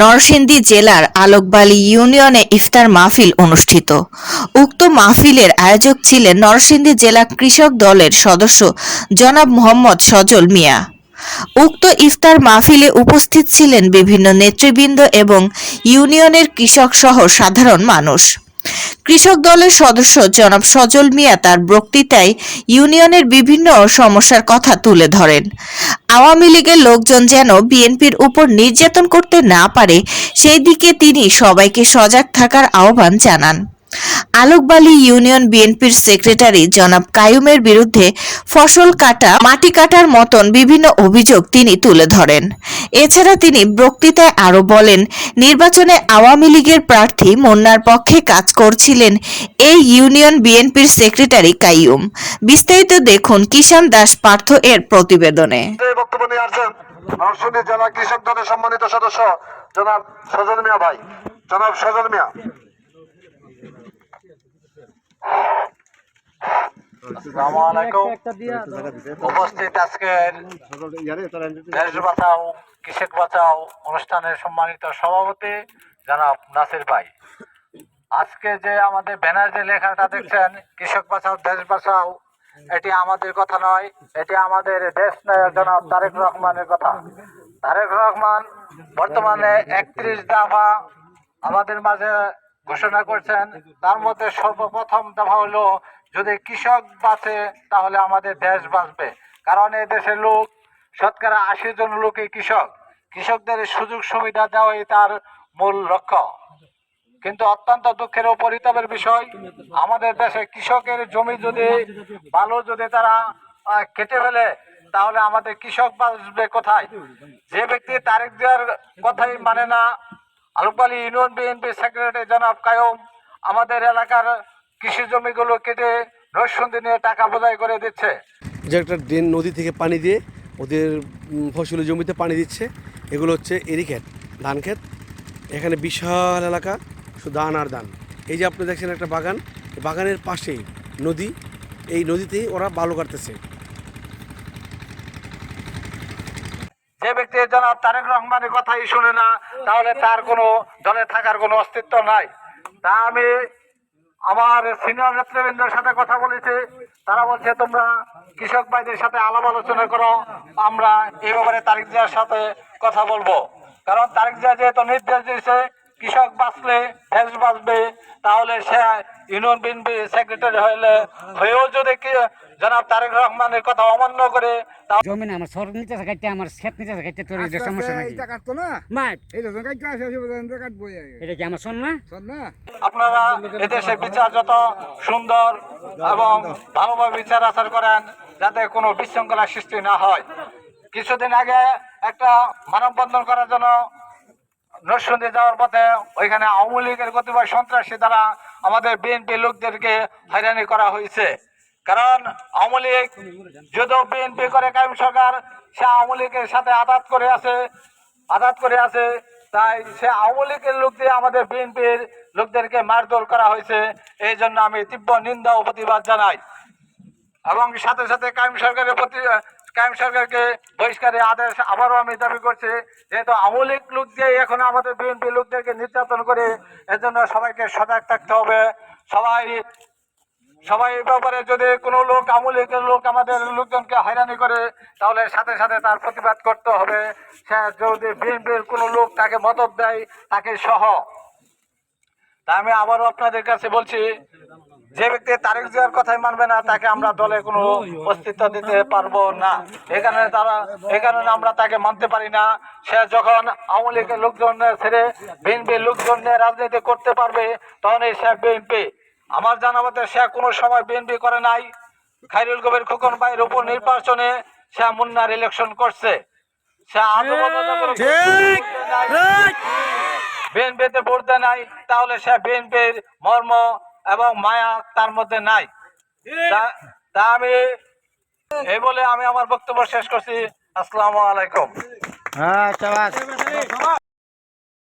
নরসিংদী জেলার আলোকবালি ইউনিয়নে ইফতার মাহফিল অনুষ্ঠিত। উক্ত মাহফিলের আয়োজক ছিলেন নরসিংদী জেলা কৃষক দলের সদস্য জনাব মোহাম্মদ সজল মিয়া। উক্ত ইফতার মাহফিলে উপস্থিত ছিলেন বিভিন্ন নেতৃবৃন্দ এবং ইউনিয়নের কৃষক সহ সাধারণ মানুষ। কৃষক দলের সদস্য জনাব সজল মিয়া তার বক্তৃতায় ইউনিয়নের বিভিন্ন সমস্যার কথা তুলে ধরেন। আওয়ামী লীগের লোকজন যেন বিএনপির উপর নির্যাতন করতে না পারে, সেই দিকে তিনি সবাইকে সজাগ থাকার আহ্বান জানান। আলোকবালী ইউনিয়ন বিএনপির সেক্রেটারি জনাব কায়ুমের বিরুদ্ধে ফসল কাটা, মাটি কাটার মতন বিভিন্ন অভিযোগ তিনি তুলে ধরেন। এছাড়া তিনি বক্তৃতায় আরও বলেন, নির্বাচনে আওয়ামী লীগের প্রার্থী মুন্নার পক্ষে কাজ করছিলেন এই ইউনিয়ন বিএনপির সেক্রেটারি কাইয়ুম বিস্তারিত দেখুন কিষান দাস পার্থ এর প্রতিবেদনে। জেলা কৃষক দলের সম্মানিত সদস্য জনাব সজল মিয়া ভাই। জনাব সজল মিয়া আসসালামু আলাইকুম আজকে যে আমাদের লেখাটা দেখছেন, কৃষক বাঁচাও, দেশ বাঁচাও, এটি আমাদের কথা নয়, এটি আমাদের দেশ নায়ক জনাব তারেক রহমানের কথা। তারেক রহমান বর্তমানে একত্রিশ দফা আমাদের মাঝে ঘোষণা করছেন, তার মধ্যে সর্বপ্রথম দফা হলো, যদি কৃষক বাঁচে, তাহলে আমাদের দেশ বাঁচবে। কারণ এই দেশের লোক, শতকরা আশি জন লোকই কৃষক। কৃষকদের সুযোগ সুবিধা দেওয়াই তার মূল লক্ষ্য। কিন্তু অত্যন্ত দুঃখের ও পরিতাপের বিষয়, আমাদের দেশে কৃষকের জমি যদি ভালো যদি তারা কেটে ফেলে, তাহলে আমাদের কৃষক বাঁচবে কোথায়? যে ব্যক্তি তারিখ দেওয়ার কথাই মানে না আলুপালি ইউনিয়ন বিএনপি সেক্রেটারি জনাব কায়ম, আমাদের এলাকার কৃষি জমিগুলো কেটে নরসুন্দি নিয়ে টাকা বোঝাই করে দিচ্ছে। যে একটা ড্রেন নদী থেকে পানি দিয়ে ওদের ফসলের জমিতে পানি দিচ্ছে, এগুলো হচ্ছে এরি ক্ষেত, ধান ক্ষেত। এখানে বিশাল এলাকা, শুধু ধান আর ধান। এই যে আপনি দেখছেন একটা বাগান বাগানের পাশেই নদী, এই নদীতেই ওরা বালু কাটতেছে। যে ব্যক্তি জনাব তারেক রহমানের কথাই শুনে না, তাহলে তার কোনো দলে থাকার কোনো অস্তিত্ব নাই। তা আমি আমার সিনিয়র নেতৃবৃন্দের সাথে কথা বলেছি। তারা বলছে, তোমরা কৃষক ভাইদের সাথে আলাপ আলোচনা করো, আমরা এই ব্যাপারে তারেক জিয়ার সাথে কথা বলব। কারণ তারেক জিয়া যেহেতু নির্দেশ দিয়েছে কৃষক বাঁচলে দেশ বাঁচবে তাহলে সে ইউনিয়ন বিএনপি সেক্রেটারি হইলে হয়েও যদি জনাব তারেক রহমানের কথা অমান্য করে তা- জমি না আমার সর নিতে কাটতে আমার ক্ষেত নিতে কাটতে তোর সমস্যা নাকি? এটা কাটতো না? কাটতে আসে আগে। এটা কি আমার শোন না? শোন না? আপনারা এদেশে বিচার যত সুন্দর এবং ভালোভাবে বিচার আচার করেন যাতে কোনো বিশৃঙ্খলা সৃষ্টি না হয়। কিছুদিন আগে একটা মানববন্ধন করার জন্য নরসিংদী যাওয়ার পথে ওইখানে আওয়ামী লীগের কতিপয় সন্ত্রাসী দ্বারা আমাদের বিএনপি লোকদেরকে হয়রানি করা হয়েছে। কারণ আওয়ামী লীগ যদিও বিএনপি করে কায়েম সরকার, সে আওয়ামী লীগের সাথে আঘাত করে আছে, আঘাত করে আছে, তাই সে আওয়ামী লীগের লোক দিয়ে আমাদের বিএনপির লোকদেরকে মারধর করা হয়েছে। এই জন্য আমি তীব্র নিন্দা ও প্রতিবাদ জানাই। এবং সাথে সাথে কায়েম সরকারের প্রতি কায়েম সরকারকে বহিষ্কারের আদেশ আবারও আমি দাবি করছি, যেহেতু আওয়ামী লীগ লোক দিয়ে এখন আমাদের বিএনপি লোকদেরকে নির্যাতন করে এর জন্য সবাইকে সজাগ থাকতে হবে। সবাই সবাই ব্যাপারে যদি কোনো লোক, আওয়ামী লীগের লোক আমাদের লোকজনকে হয়রানি করে, তাহলে সাথে সাথে তার প্রতিবাদ করতে হবে। সে যদি বিএনপির কোনো লোক তাকে মদত দেয়, তাকে সহ। তা আমি আবারও আপনাদের কাছে বলছি যে ব্যক্তি তারেক জিয়ার কথাই মানবে না তাকে আমরা দলে কোনো অস্তিত্ব দিতে পারব না। এখানে তারা এই কারণে আমরা তাকে মানতে পারি না। সে যখন আওয়ামী লীগের লোকজন ছেড়ে বিএনপি লোকজন রাজনীতি করতে পারবে তখনই সে বিএনপি। আমার জানা মতে সে কোনো সময় বিএনপি করে নাই। খাইরুল কবির খোকন ভাইয়ের উপর নির্বাচনে সে মুন্নার ইলেকশন করছে। সে আজও বিএনপিতে ভোট দেয় নাই তাহলে সে বিএনপির মর্ম এবং মায়া তার মধ্যে নাই। তা- তা আমি এই বলে আমি আমার বক্তব্য শেষ করছি। আসসালামু আলাইকুম।